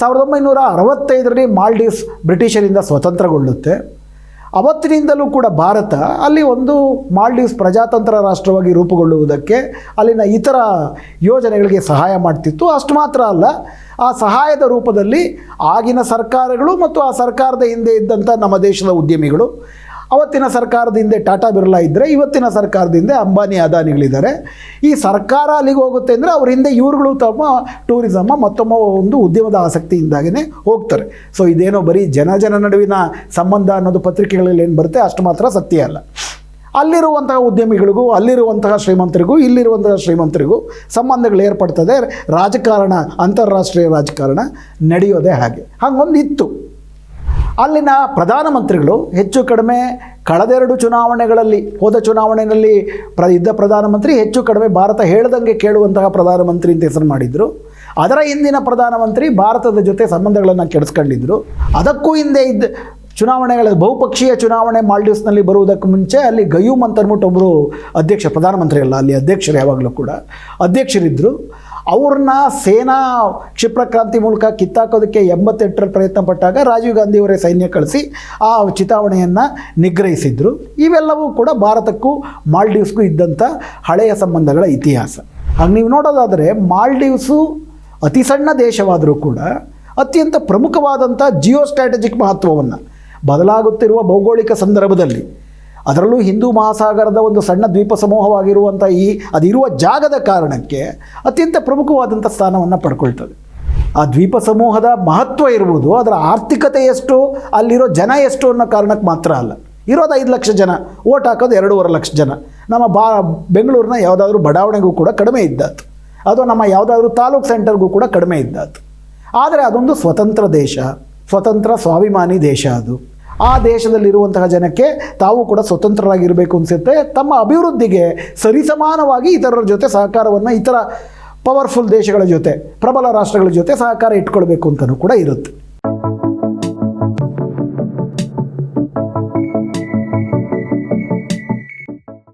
ಸಾವಿರದ ಒಂಬೈನೂರ ಅರವತ್ತೈದರಲ್ಲಿ ಮಾಲ್ಡೀವ್ಸ್ ಬ್ರಿಟಿಷರಿಂದ ಸ್ವತಂತ್ರಗೊಳ್ಳುತ್ತೆ. ಅವತ್ತಿನಿಂದಲೂ ಕೂಡ ಭಾರತ ಅಲ್ಲಿ ಒಂದು ಮಾಲ್ಡೀವ್ಸ್ ಪ್ರಜಾತಂತ್ರ ರಾಷ್ಟ್ರವಾಗಿ ರೂಪುಗೊಳ್ಳುವುದಕ್ಕೆ ಅಲ್ಲಿನ ಇತರ ಯೋಜನೆಗಳಿಗೆ ಸಹಾಯ ಮಾಡ್ತಿತ್ತು. ಅಷ್ಟು ಮಾತ್ರ ಅಲ್ಲ, ಆ ಸಹಾಯದ ರೂಪದಲ್ಲಿ ಆಗಿನ ಸರ್ಕಾರಗಳು ಮತ್ತು ಆ ಸರ್ಕಾರದ ಹಿಂದೆ ಇದ್ದಂಥ ನಮ್ಮ ದೇಶದ ಉದ್ಯಮಿಗಳು ಅವತ್ತಿನ ಸರ್ಕಾರದ ಹಿಂದೆ ಟಾಟಾ ಬಿರ್ಲಾ ಇದ್ದರೆ ಇವತ್ತಿನ ಸರ್ಕಾರದ ಹಿಂದೆ ಅಂಬಾನಿ, ಅದಾನಿಗಳಿದ್ದಾರೆ. ಈ ಸರ್ಕಾರ ಅಲ್ಲಿಗೆ ಹೋಗುತ್ತೆ ಅಂದರೆ ಅವ್ರ ಹಿಂದೆ ಇವ್ರುಗಳು ತಮ್ಮ ಟೂರಿಸಮ್ಮ ಮತ್ತೊಮ್ಮ ಒಂದು ಉದ್ಯಮದ ಆಸಕ್ತಿಯಿಂದಾಗೇ ಹೋಗ್ತಾರೆ. ಸೊ ಇದೇನೋ ಬರೀ ಜನ ಜನ ನಡುವಿನ ಸಂಬಂಧ ಅನ್ನೋದು ಪತ್ರಿಕೆಗಳಲ್ಲಿ ಏನು ಬರುತ್ತೆ? ಅಷ್ಟು ಮಾತ್ರ ಸತ್ಯ ಅಲ್ಲ. ಅಲ್ಲಿರುವಂತಹ ಉದ್ಯಮಿಗಳಿಗೂ, ಅಲ್ಲಿರುವಂತಹ ಶ್ರೀಮಂತರಿಗೂ, ಇಲ್ಲಿರುವಂತಹ ಶ್ರೀಮಂತರಿಗೂ ಸಂಬಂಧಗಳು ಏರ್ಪಡ್ತದೆ. ರಾಜಕಾರಣ, ಅಂತಾರಾಷ್ಟ್ರೀಯ ರಾಜಕಾರಣ ನಡೆಯೋದೇ ಹಾಗೆ. ಹಾಗೊಂದು ಇತ್ತು ಅಲ್ಲಿನ ಪ್ರಧಾನಮಂತ್ರಿಗಳು ಹೆಚ್ಚು ಕಡಿಮೆ ಕಳೆದೆರಡು ಚುನಾವಣೆಗಳಲ್ಲಿ, ಹೋದ ಚುನಾವಣೆಯಲ್ಲಿ ಪ್ರ, ಇದ್ದ ಪ್ರಧಾನಮಂತ್ರಿ ಹೆಚ್ಚು ಕಡಿಮೆ ಭಾರತ ಹೇಳ್ದಂಗೆ ಕೇಳುವಂತಹ ಪ್ರಧಾನಮಂತ್ರಿ ಅಂತ ಹೆಸರು ಮಾಡಿದರು. ಅದರ ಹಿಂದಿನ ಪ್ರಧಾನಮಂತ್ರಿ ಭಾರತದ ಜೊತೆ ಸಂಬಂಧಗಳನ್ನು ಕೆಡಿಸ್ಕೊಂಡಿದ್ರು. ಅದಕ್ಕೂ ಹಿಂದೆ ಇದ್ದ ಚುನಾವಣೆಗಳ, ಬಹುಪಕ್ಷೀಯ ಚುನಾವಣೆ ಮಾಲ್ಡೀವ್ಸ್ನಲ್ಲಿ ಬರುವುದಕ್ಕೆ ಮುಂಚೆ ಅಲ್ಲಿ ಗಯೂಮ್ ಅಂತ ಅಂದ್ಬಿಟ್ಟು ಒಬ್ಬರು ಅಧ್ಯಕ್ಷ ಪ್ರಧಾನಮಂತ್ರಿ ಅಲ್ಲ ಅಲ್ಲಿ ಅಧ್ಯಕ್ಷರು ಯಾವಾಗಲೂ ಕೂಡ ಅಧ್ಯಕ್ಷರಿದ್ದರು ಅವ್ರನ್ನ ಸೇನಾ ಕ್ಷಿಪ್ರಕ್ರಾಂತಿ ಮೂಲಕ ಕಿತ್ತಾಕೋದಕ್ಕೆ ಎಂಬತ್ತೆಂಟರ ಪ್ರಯತ್ನ ಪಟ್ಟಾಗ ರಾಜೀವ್ ಗಾಂಧಿಯವರೇ ಸೈನ್ಯ ಕಳಿಸಿ ಆ ಚಿತಾವಣೆಯನ್ನು ನಿಗ್ರಹಿಸಿದ್ರು. ಇವೆಲ್ಲವೂ ಕೂಡ ಭಾರತಕ್ಕೂ ಮಾಲ್ಡೀವ್ಸ್ಗೂ ಇದ್ದಂಥ ಹಳೆಯ ಸಂಬಂಧಗಳ ಇತಿಹಾಸ. ಹಾಗೆ ನೀವು ನೋಡೋದಾದರೆ ಮಾಲ್ಡೀವ್ಸು ಅತಿ ಸಣ್ಣ ದೇಶವಾದರೂ ಕೂಡ ಅತ್ಯಂತ ಪ್ರಮುಖವಾದಂಥ ಜಿಯೋ ಸ್ಟ್ರಾಟಜಿಕ್ ಮಹತ್ವವನ್ನು ಬದಲಾಗುತ್ತಿರುವ ಭೌಗೋಳಿಕ ಸಂದರ್ಭದಲ್ಲಿ ಅದರಲ್ಲೂ ಹಿಂದೂ ಮಹಾಸಾಗರದ ಒಂದು ಸಣ್ಣ ದ್ವೀಪ ಸಮೂಹವಾಗಿರುವಂಥ ಈ, ಅದಿರುವ ಜಾಗದ ಕಾರಣಕ್ಕೆ ಅತ್ಯಂತ ಪ್ರಮುಖವಾದಂಥ ಸ್ಥಾನವನ್ನು ಪಡ್ಕೊಳ್ತದೆ. ಆ ದ್ವೀಪ ಸಮೂಹದ ಮಹತ್ವ ಇರುವುದು ಅದರ ಆರ್ಥಿಕತೆ ಎಷ್ಟು, ಅಲ್ಲಿರೋ ಜನ ಎಷ್ಟು ಅನ್ನೋ ಕಾರಣಕ್ಕೆ ಮಾತ್ರ ಅಲ್ಲ. ಇರೋದು ಐದು ಲಕ್ಷ ಜನ ಓಟ್ ಹಾಕೋದು ಎರಡೂವರೆ ಲಕ್ಷ ಜನ. ನಮ್ಮ ಬಾ, ಬೆಂಗಳೂರಿನ ಯಾವುದಾದ್ರೂ ಬಡಾವಣೆಗೂ ಕೂಡ ಕಡಿಮೆ ಇದ್ದಾತು. ಅದು ನಮ್ಮ ಯಾವುದಾದ್ರೂ ತಾಲೂಕು ಸೆಂಟರ್ಗೂ ಕೂಡ ಕಡಿಮೆ ಇದ್ದಾತು. ಆದರೆ ಅದೊಂದು ಸ್ವತಂತ್ರ ದೇಶ, ಸ್ವತಂತ್ರ ಸ್ವಾಭಿಮಾನಿ ದೇಶ ಅದು. ಆ ದೇಶದಲ್ಲಿರುವಂತಹ ಜನಕ್ಕೆ ತಾವು ಕೂಡ ಸ್ವತಂತ್ರರಾಗಿರಬೇಕು ಅನಿಸುತ್ತೆ. ತಮ್ಮ ಅಭಿವೃದ್ಧಿಗೆ ಸರಿಸಮಾನವಾಗಿ ಇತರರ ಜೊತೆ ಸಹಕಾರವನ್ನು ಇತರ ಪವರ್ಫುಲ್ ದೇಶಗಳ ಜೊತೆ, ಪ್ರಬಲ ರಾಷ್ಟ್ರಗಳ ಜೊತೆ ಸಹಕಾರ ಇಟ್ಕೊಳ್ಬೇಕು ಅಂತಲೂ ಕೂಡ ಇರುತ್ತೆ.